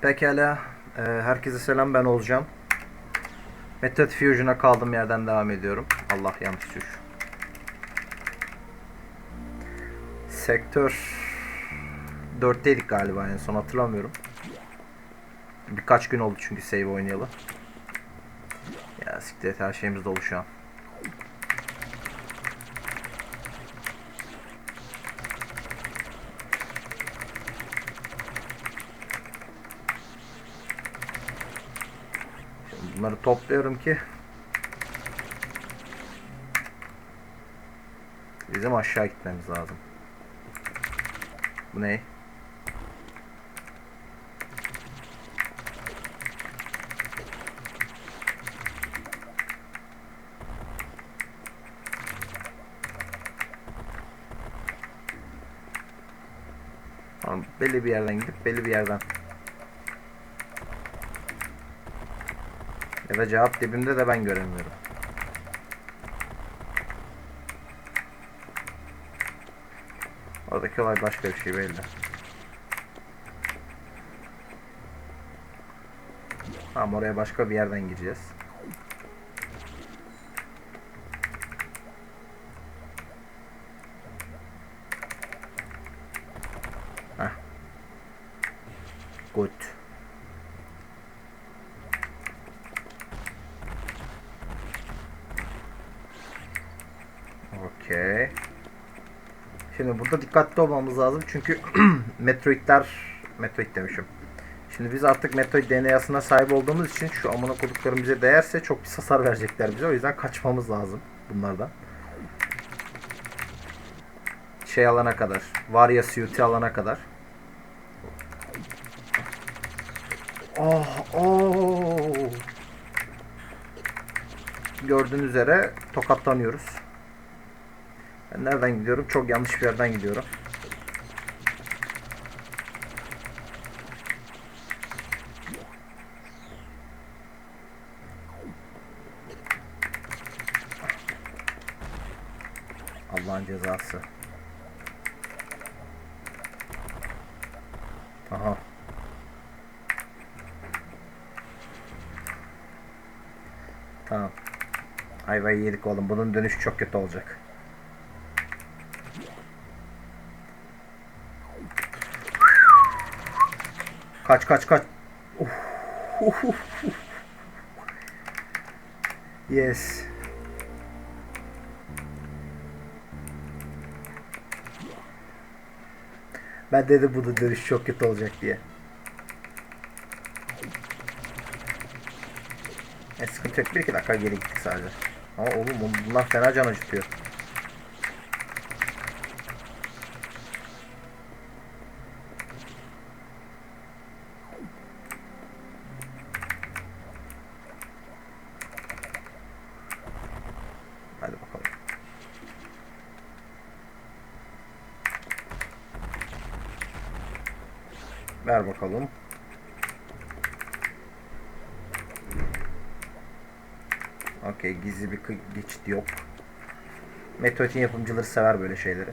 Pekala. Ee, herkese selam ben olacağım. Method Fusion'a kaldığım yerden devam ediyorum. Allah yanlış tuş. Sektör 4'teydik galiba en son hatırlamıyorum. Birkaç gün oldu çünkü save oynayalı. Ya siktir her şeyimiz dolu şu an. Bunları topluyorum ki bizim aşağı gitmemiz lazım. Bu ne? Tamam, belli bir yerden gidip belli bir yerden. Ya da cevap dibimde de ben göremiyorum. Oradaki olay başka bir şey belli. Tamam oraya başka bir yerden gireceğiz. Heh. Good. Okey. Şimdi burada dikkatli olmamız lazım çünkü Metroid'ler Metroid demişim. Şimdi biz artık Metroid DNA'sına sahip olduğumuz için şu amına koduklarım bize değerse çok pis hasar verecekler bize. O yüzden kaçmamız lazım bunlardan. Şey alana kadar. Varia suit'i alana kadar. Oh, oh. Gördüğünüz üzere tokatlanıyoruz. Ben nereden gidiyorum? Çok yanlış bir yerden gidiyorum. Allah'ın cezası. Aha. Tamam. Ayvayı yedik oğlum. Bunun dönüşü çok kötü olacak. Kaç kaç kaç. Yes. Ben dedim bu da dönüş çok kötü olacak diye. E sıkıntı yok. Bir iki dakika geri gittik sadece. Ama oğlum bunlar fena can acıtıyor. Hadi bakalım. Ver bakalım. Okey gizli bir geçit yok. Metroid'in yapımcıları sever böyle şeyleri.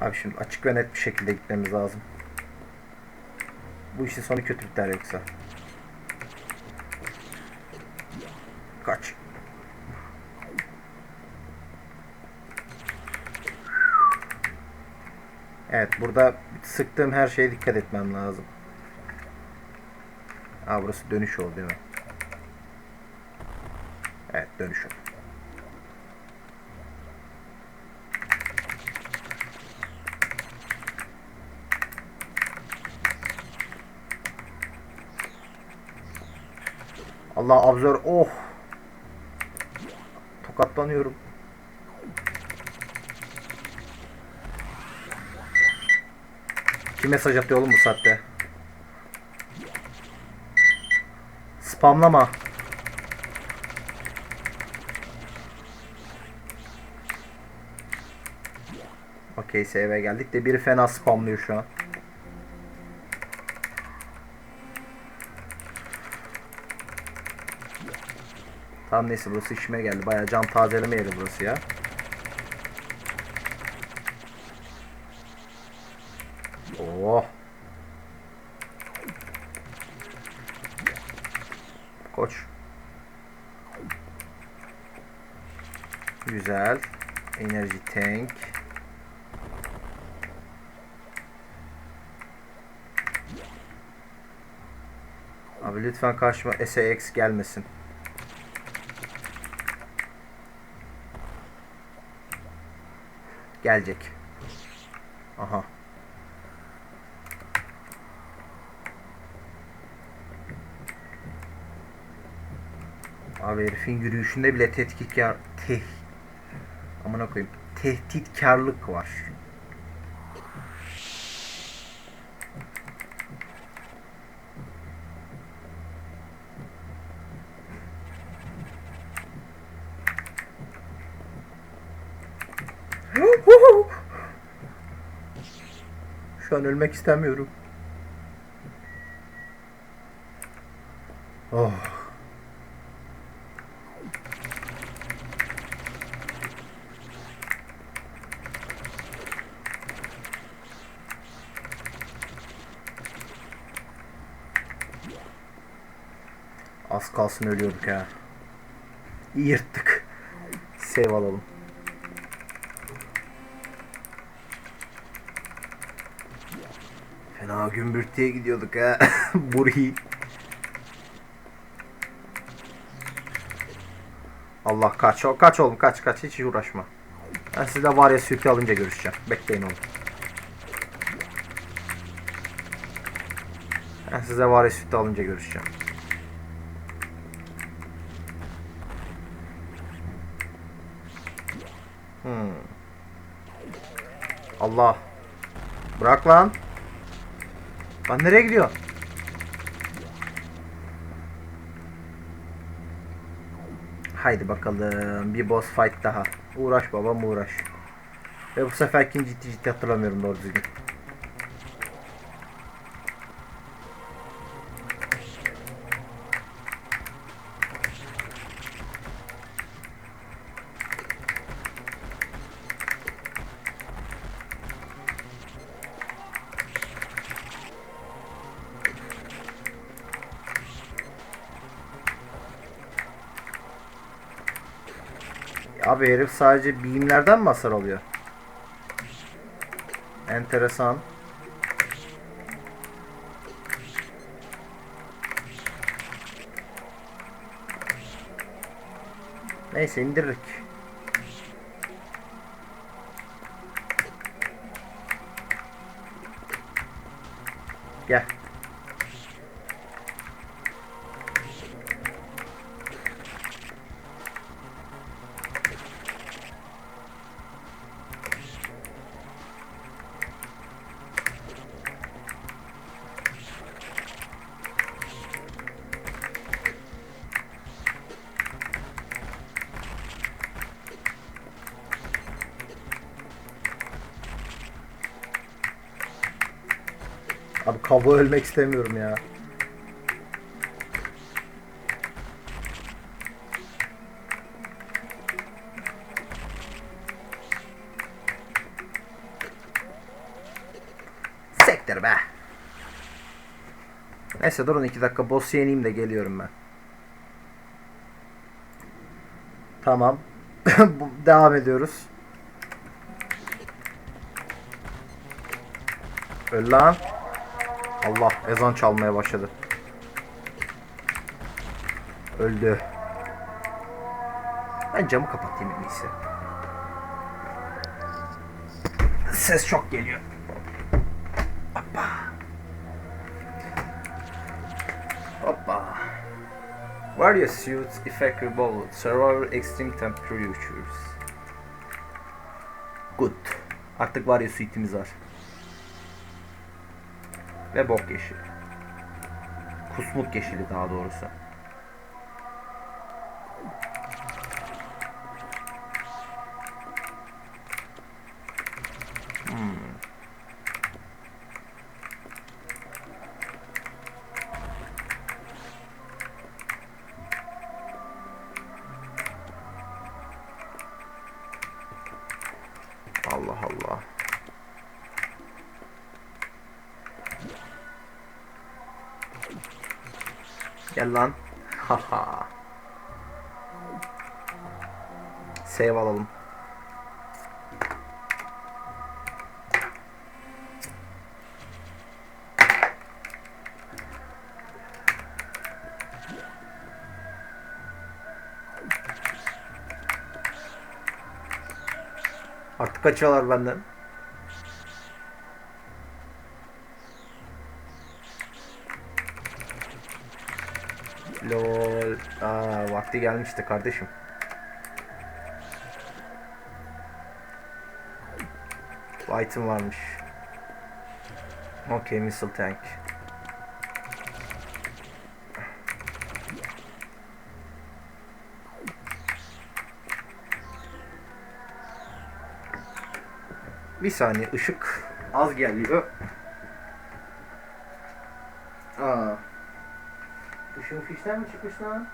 Abi şimdi açık ve net bir şekilde gitmemiz lazım. Bu işin sonu kötü biter yoksa. Kaç. Evet burada sıktığım her şeye dikkat etmem lazım. Aa burası dönüş oldu değil mi? Evet dönüş oldu. Allah abzor oh. Tokatlanıyorum. Kim mesaj atıyor oğlum bu saatte? Spamlama. Okey eve geldik de biri fena spamlıyor şu an. Tamam neyse burası işime geldi. Bayağı can tazeleme yeri burası ya. Oh. Koç. Güzel. Enerji tank. Abi lütfen karşıma SAX gelmesin. Gelecek. Aha. Abi herifin yürüyüşünde bile tehditkar teh amına koyayım tehditkarlık var. Şu an ölmek istemiyorum. Oh. Az kalsın ölüyorduk. İyi yırttık. Save alalım. Fena gümbürtüye gidiyorduk ha. Burhi. Allah kaç. Kaç oğlum kaç kaç hiç uğraşma. Ben sizle var ya sütü alınca görüşeceğim. Bekleyin oğlum. Ben size var ya sütü alınca görüşeceğim. Hmm. Allah. Bırak lan. Lan nereye gidiyor? Haydi bakalım. Bir boss fight daha. Uğraş babam uğraş. Ve bu seferkini ciddi ciddi hatırlamıyorum doğru düzgün. Abi herif sadece bilimlerden mi hasar alıyor? Enteresan. Neyse indirdik. Gel. Kavga ölmek istemiyorum ya. Sektir be. Neyse durun iki dakika boss yeneyim de geliyorum ben. Tamam. Devam ediyoruz. Öl lan. Allah ezan çalmaya başladı. Öldü. Ben camı kapatayım en iyisi. Ses çok geliyor. Hoppa. Hoppa. Warrior suits effect revolve. Survivor extreme temperatures. Good. Artık Warrior suitimiz var. Ve bok yeşili. Kusmuk yeşili daha doğrusu. Gel lan. Haha. Save alalım. Artık kaçıyorlar benden. Vakti gelmişti kardeşim. White'ın varmış. Okay, missile tank. Bir saniye ışık az geliyor. Aa. Işığın fişten mi çıkmış lan?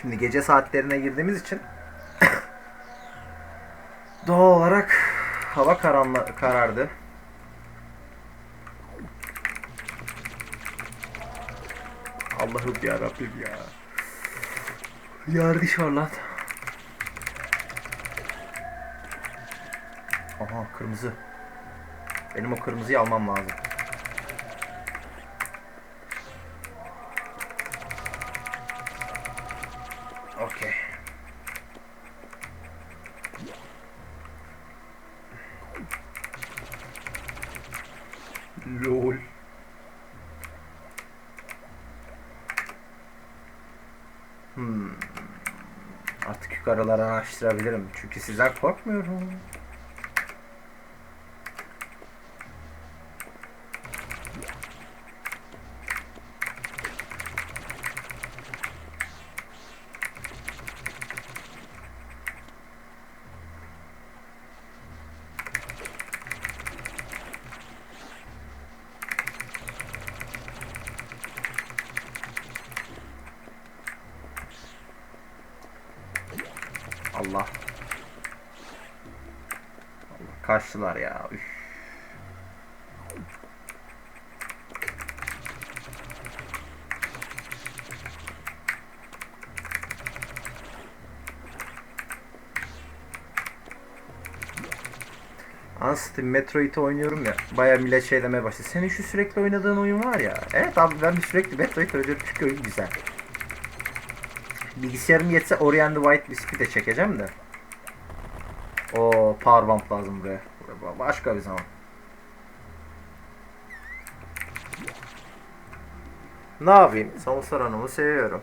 Şimdi gece saatlerine girdiğimiz için doğal olarak hava karanla karardı. Allah'ım ya Rabbim ya. Yargı lan. Aha kırmızı. Benim o kırmızıyı almam lazım. Okey. Lol. Hmm. Artık yukarıları araştırabilirim. Çünkü sizden korkmuyorum. Allah. Allah kaçtılar ya. Üf. Anstim Metroid oynuyorum ya. Baya millet şey demeye başladı. Senin şu sürekli oynadığın oyun var ya. Evet abi ben sürekli Metroid oynuyorum çünkü oyun güzel. Bilgisayarım yetse Ori and the White Biscuit de çekeceğim de. O power bump lazım buraya. Başka bir zaman. Ne yapayım? Samus Aran'ımı seviyorum.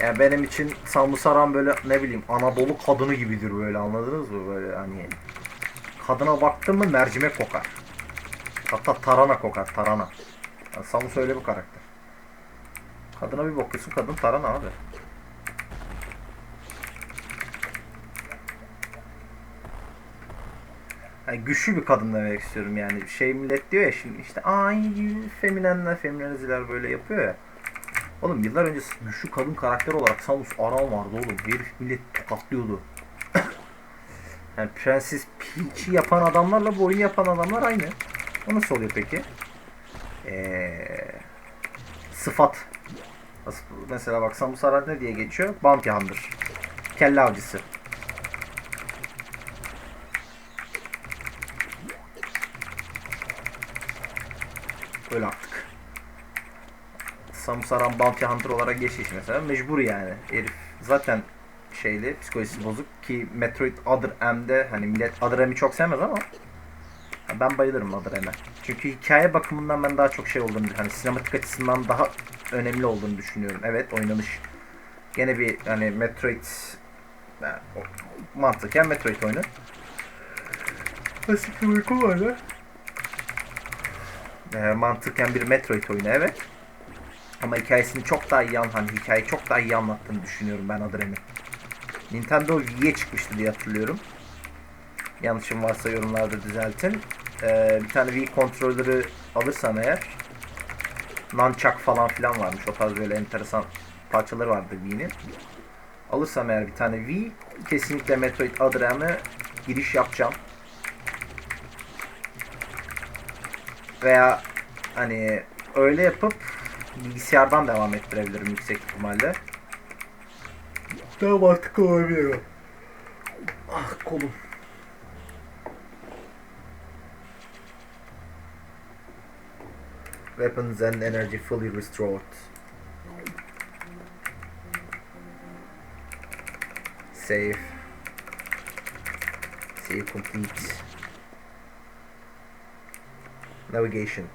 Yani benim için Samus Aran böyle ne bileyim Anadolu kadını gibidir böyle anladınız mı böyle hani Kadına baktın mı mercimek kokar. Hatta tarana kokar, tarana. Yani Samus öyle bir karakter. Kadına bir bakıyorsun, kadın tarana abi. Yani güçlü bir kadın demek istiyorum yani. Şey millet diyor ya şimdi işte ay feminenler, femineniziler böyle yapıyor ya. Oğlum yıllar önce güçlü kadın karakter olarak Samus Aran vardı oğlum. Herif millet tokatlıyordu. Yani Prenses Peach'i yapan adamlarla bu oyunu yapan adamlar aynı. O nasıl oluyor peki? Ee, sıfat. Mesela bak Samus Aran ne diye geçiyor? Hunter. Kelle avcısı. Öyle artık. Samus Aran Bounty Hunter olarak geçiş mesela mecbur yani. Herif zaten şeyli, psikolojisi bozuk ki Metroid Other M'de hani millet Other M'i çok sevmez ama ben bayılırım M'e. Çünkü hikaye bakımından ben daha çok şey olduğunu hani sinematik açısından daha önemli olduğunu düşünüyorum. Evet oynanış gene bir hani Metroid yani, mantıken Metroid oyunu. Nasıl bir uyku var lan? E, mantıken bir Metroid oyunu evet. Ama hikayesini çok daha iyi an hani hikayeyi çok daha iyi anlattığını düşünüyorum ben Adrem'i. Nintendo Wii'ye çıkmıştı diye hatırlıyorum. Yanlışım varsa yorumlarda düzeltin. Ee, bir tane Wii kontrolörü alırsam eğer Nunchuck falan filan varmış. O tarz böyle enteresan parçaları vardı Wii'nin. Alırsam eğer bir tane Wii kesinlikle Metroid Adrian'ı giriş yapacağım. Veya hani öyle yapıp bilgisayardan devam ettirebilirim yüksek ihtimalle. Daha mantıklı olabilir. Ah kolum. Weapons and energy fully restored. Save. Save complete. Navigation.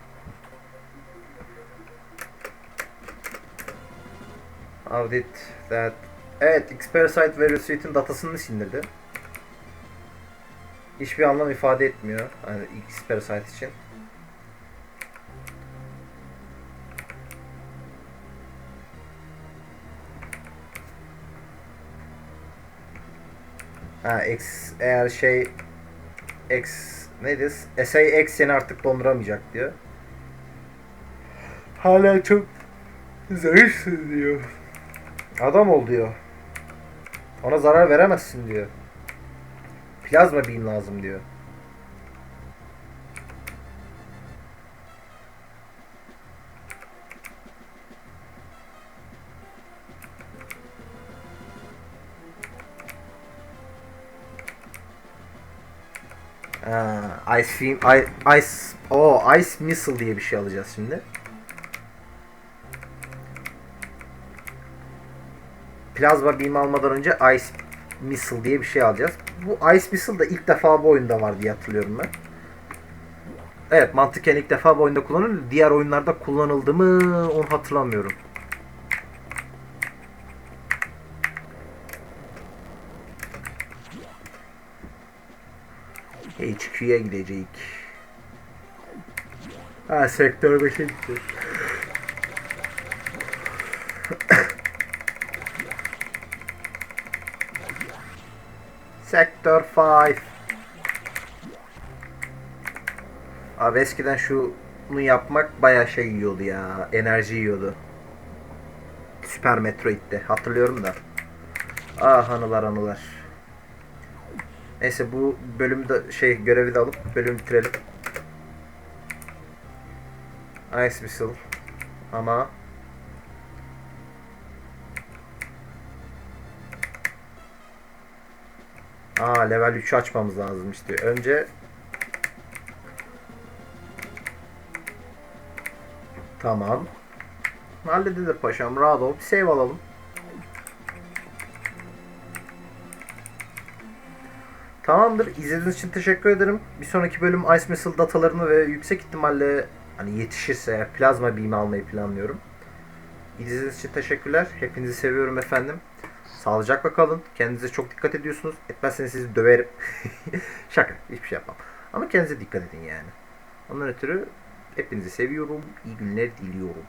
Audit that. Evet, Xperisite ve Resuite'in datasını sindirdi. Hiçbir anlam ifade etmiyor. Yani Xperisite için. Ha X eğer şey X neydi? SAX seni artık donduramayacak diyor. Hala çok zayıfsın diyor. Adam ol diyor. Ona zarar veremezsin diyor. Plazma beam lazım diyor. Ha, Ice I- Ice, o Ice Missile diye bir şey alacağız şimdi. Plazma Beam almadan önce Ice Missile diye bir şey alacağız. Bu Ice Missile da ilk defa bu oyunda var diye hatırlıyorum ben. Evet mantıken ilk defa bu oyunda kullanılıyor. Diğer oyunlarda kullanıldı mı onu hatırlamıyorum. HQ'ya gidecek. Ha sektör 5'e gidecek. Sektör 5. Abi eskiden şunu yapmak bayağı şey yiyordu ya. Enerji yiyordu. Süper Metroid'de. Hatırlıyorum da. Ah anılar anılar. Neyse bu bölümde şey görevi de alıp bölümü bitirelim. Ice Missile. Ama Aa level 3'ü açmamız lazım işte. Önce Tamam. Halledilir paşam. Rahat ol. Bir save alalım. Tamamdır. İzlediğiniz için teşekkür ederim. Bir sonraki bölüm Ice Missile datalarını ve yüksek ihtimalle hani yetişirse plazma beam almayı planlıyorum. İzlediğiniz için teşekkürler. Hepinizi seviyorum efendim. Sağlıcakla kalın. Kendinize çok dikkat ediyorsunuz. Etmezseniz sizi döverim. Şaka. Hiçbir şey yapmam. Ama kendinize dikkat edin yani. Ondan ötürü hepinizi seviyorum. İyi günler diliyorum.